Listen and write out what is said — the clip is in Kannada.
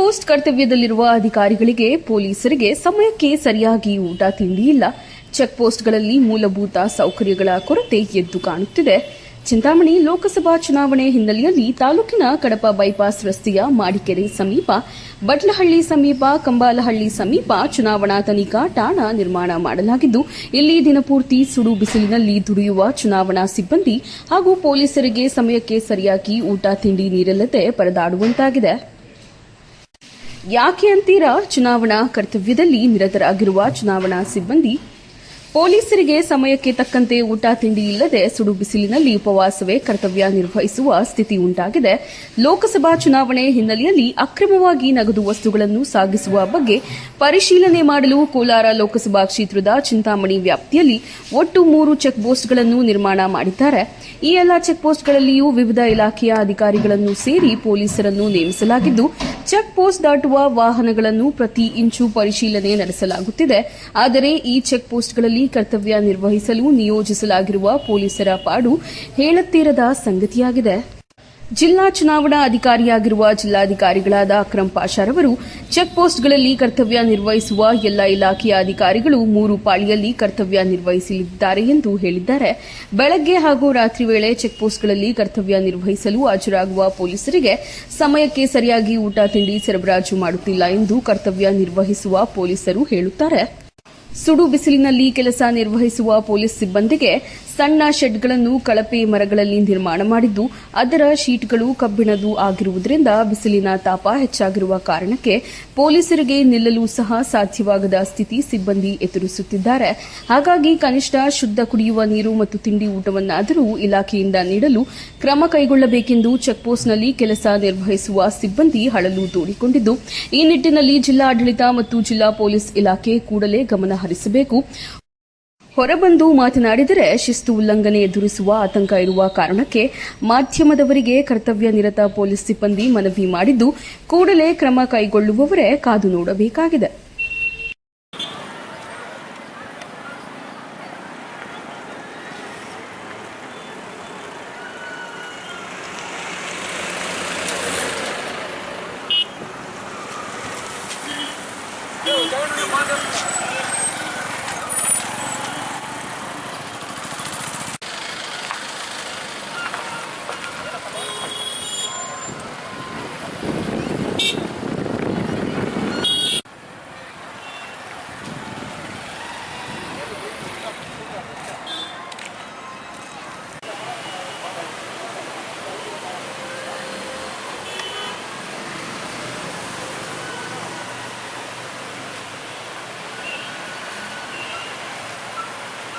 ಪೋಸ್ಟ್ ಕರ್ತವ್ಯದಲ್ಲಿರುವ ಅಧಿಕಾರಿಗಳಿಗೆ ಪೊಲೀಸರಿಗೆ ಸಮಯಕ್ಕೆ ಸರಿಯಾಗಿ ಊಟ ತಿಂಡಿ ಇಲ್ಲ. ಚೆಕ್ ಪೋಸ್ಟ್ಗಳಲ್ಲಿ ಮೂಲಭೂತ ಸೌಕರ್ಯಗಳ ಕೊರತೆ ಎದ್ದು ಕಾಣುತ್ತಿದೆ. ಚಿಂತಾಮಣಿ ಲೋಕಸಭಾ ಚುನಾವಣೆ ಹಿನ್ನೆಲೆಯಲ್ಲಿ ತಾಲೂಕಿನ ಕಡಪ ಬೈಪಾಸ್ ರಸ್ತೆಯ ಮಾಡಿಕೆರೆ ಸಮೀಪ, ಬಟ್ಲಹಳ್ಳಿ ಸಮೀಪ, ಕಂಬಾಲಹಳ್ಳಿ ಸಮೀಪ ಚುನಾವಣಾ ತನಿಖಾ ಠಾಣ ನಿರ್ಮಾಣ ಮಾಡಲಾಗಿದ್ದು, ಇಲ್ಲಿ ದಿನಪೂರ್ತಿ ಸುಡು ಬಿಸಿಲಿನಲ್ಲಿ ದುಡಿಯುವ ಚುನಾವಣಾ ಸಿಬ್ಬಂದಿ ಹಾಗೂ ಪೊಲೀಸರಿಗೆ ಸಮಯಕ್ಕೆ ಸರಿಯಾಗಿ ಊಟ, ತಿಂಡಿ ನೀರಲ್ಲದೆ ಪರದಾಡುವಂತಾಗಿದೆ. ಯಾಕೆ ಅಂತೀರಾ? ಚುನಾವಣಾ ಕರ್ತವ್ಯದಲ್ಲಿ ನಿರತರಾಗಿರುವ ಚುನಾವಣಾ ಸಿಬ್ಬಂದಿ. ಪೊಲೀಸರಿಗೆ ಸಮಯಕ್ಕೆ ತಕ್ಕಂತೆ ಊಟ ತಿಂಡಿ ಇಲ್ಲದೆ ಸುಡು ಬಿಸಿಲಿನಲ್ಲಿ ಉಪವಾಸವೇ ಕರ್ತವ್ಯ ನಿರ್ವಹಿಸುವ ಸ್ಥಿತಿ ಉಂಟಾಗಿದೆ. ಲೋಕಸಭಾ ಚುನಾವಣೆ ಹಿನ್ನೆಲೆಯಲ್ಲಿ ಅಕ್ರಮವಾಗಿ ನಗದು ವಸ್ತುಗಳನ್ನು ಸಾಗಿಸುವ ಬಗ್ಗೆ ಪರಿಶೀಲನೆ ಮಾಡಲು ಕೋಲಾರ ಲೋಕಸಭಾ ಕ್ಷೇತ್ರದ ಚಿಂತಾಮಣಿ ವ್ಯಾಪ್ತಿಯಲ್ಲಿ ಒಟ್ಟು ಮೂರು ಚೆಕ್ ಪೋಸ್ಟ್ಗಳನ್ನು ನಿರ್ಮಾಣ ಮಾಡಿದ್ದಾರೆ. ಈ ಎಲ್ಲಾ ಚೆಕ್ ಪೋಸ್ಟ್ಗಳಲ್ಲಿಯೂ ವಿವಿಧ ಇಲಾಖೆಯ ಅಧಿಕಾರಿಗಳನ್ನು ಸೇರಿ ಪೊಲೀಸರನ್ನು ನೇಮಿಸಲಾಗಿದ್ದು ಚೆಕ್ ಪೋಸ್ಟ್ ದಾಟುವ ವಾಹನಗಳನ್ನು ಪ್ರತಿ ಇಂಚು ಪರಿಶೀಲನೆ ನಡೆಸಲಾಗುತ್ತಿದೆ. ಆದರೆ ಈ ಚೆಕ್ ಪೋಸ್ಟ್ಗಳಲ್ಲಿ ಕರ್ತವ್ಯ ನಿರ್ವಹಿಸಲು ನಿಯೋಜಿಸಲಾಗಿರುವ ಪೊಲೀಸರ ಪಾಡು ಹೇಳುತ್ತಿರದ ಸಂಗತಿಯಾಗಿದೆ. ಜಿಲ್ಲಾ ಚುನಾವಣಾ ಅಧಿಕಾರಿಯಾಗಿರುವ ಜಿಲ್ಲಾಧಿಕಾರಿಗಳಾದ ಅಕ್ರಂ ಪಾಷಾರವರು ಚೆಕ್ ಪೋಸ್ಟ್ಗಳಲ್ಲಿ ಕರ್ತವ್ಯ ನಿರ್ವಹಿಸುವ ಎಲ್ಲ ಇಲಾಖೆಯ ಅಧಿಕಾರಿಗಳು ಮೂರು ಪಾಳಿಯಲ್ಲಿ ಕರ್ತವ್ಯ ನಿರ್ವಹಿಸಲಿದ್ದಾರೆ ಎಂದು ಹೇಳಿದ್ದಾರೆ. ಬೆಳಗ್ಗೆ ಹಾಗೂ ರಾತ್ರಿ ವೇಳೆ ಚೆಕ್ ಪೋಸ್ಟ್ಗಳಲ್ಲಿ ಕರ್ತವ್ಯ ನಿರ್ವಹಿಸಲು ಹಾಜರಾಗುವ ಪೊಲೀಸರಿಗೆ ಸಮಯಕ್ಕೆ ಸರಿಯಾಗಿ ಊಟ, ತಿಂಡಿ ಸರಬರಾಜು ಮಾಡುತ್ತಿಲ್ಲ ಎಂದು ಕರ್ತವ್ಯ ನಿರ್ವಹಿಸುವ ಪೊಲೀಸರು ಹೇಳುತ್ತಾರೆ. ಸುಡು ಬಿಸಿಲಿನಲ್ಲಿ ಕೆಲಸ ನಿರ್ವಹಿಸುವ ಪೊಲೀಸ್ ಸಿಬ್ಬಂದಿಗೆ ಸಣ್ಣ ಶೆಡ್ಗಳನ್ನು ಕಳಪೆ ಮರಗಳಲ್ಲಿ ನಿರ್ಮಾಣ ಮಾಡಿದ್ದು, ಅದರ ಶೀಟ್ಗಳು ಕಬ್ಬಿಣದು ಆಗಿರುವುದರಿಂದ ಬಿಸಿಲಿನ ತಾಪ ಹೆಚ್ಚಾಗಿರುವ ಕಾರಣಕ್ಕೆ ಪೊಲೀಸರಿಗೆ ನಿಲ್ಲಲು ಸಹ ಸಾಧ್ಯವಾಗದ ಸ್ಥಿತಿ ಸಿಬ್ಬಂದಿ ಎದುರಿಸುತ್ತಿದ್ದಾರೆ. ಹಾಗಾಗಿ ಕನಿಷ್ಠ ಶುದ್ಧ ಕುಡಿಯುವ ನೀರು ಮತ್ತು ತಿಂಡಿ ಊಟವನ್ನಾದರೂ ಇಲಾಖೆಯಿಂದ ನೀಡಲು ಕ್ರಮ ಕೈಗೊಳ್ಳಬೇಕೆಂದು ಚೆಕ್ಪೋಸ್ಟ್ನಲ್ಲಿ ಕೆಲಸ ನಿರ್ವಹಿಸುವ ಸಿಬ್ಬಂದಿ ಹಳಲು ತೋಡಿಕೊಂಡಿದ್ದು ಈ ನಿಟ್ಟಿನಲ್ಲಿ ಜಿಲ್ಲಾಡಳಿತ ಮತ್ತು ಜಿಲ್ಲಾ ಪೊಲೀಸ್ ಇಲಾಖೆ ಕೂಡಲೇ ಗಮನ ಹರಿಸಬೇಕು ಹೊರಬಂದು ಮಾತನಾಡಿದರೆ ಶಿಸ್ತು ಉಲ್ಲಂಘನೆ ಎದುರಿಸುವ ಆತಂಕ ಇರುವ ಕಾರಣಕ್ಕೆ ಮಾಧ್ಯಮದವರಿಗೆ ಕರ್ತವ್ಯ ನಿರತ ಪೊಲೀಸ್ ಸಿಬ್ಬಂದಿ ಮನವಿ ಮಾಡಿದ್ದು, ಕೂಡಲೇ ಕ್ರಮ ಕೈಗೊಳ್ಳುವವರೇ ಕಾದು ನೋಡಬೇಕಾಗಿದೆ.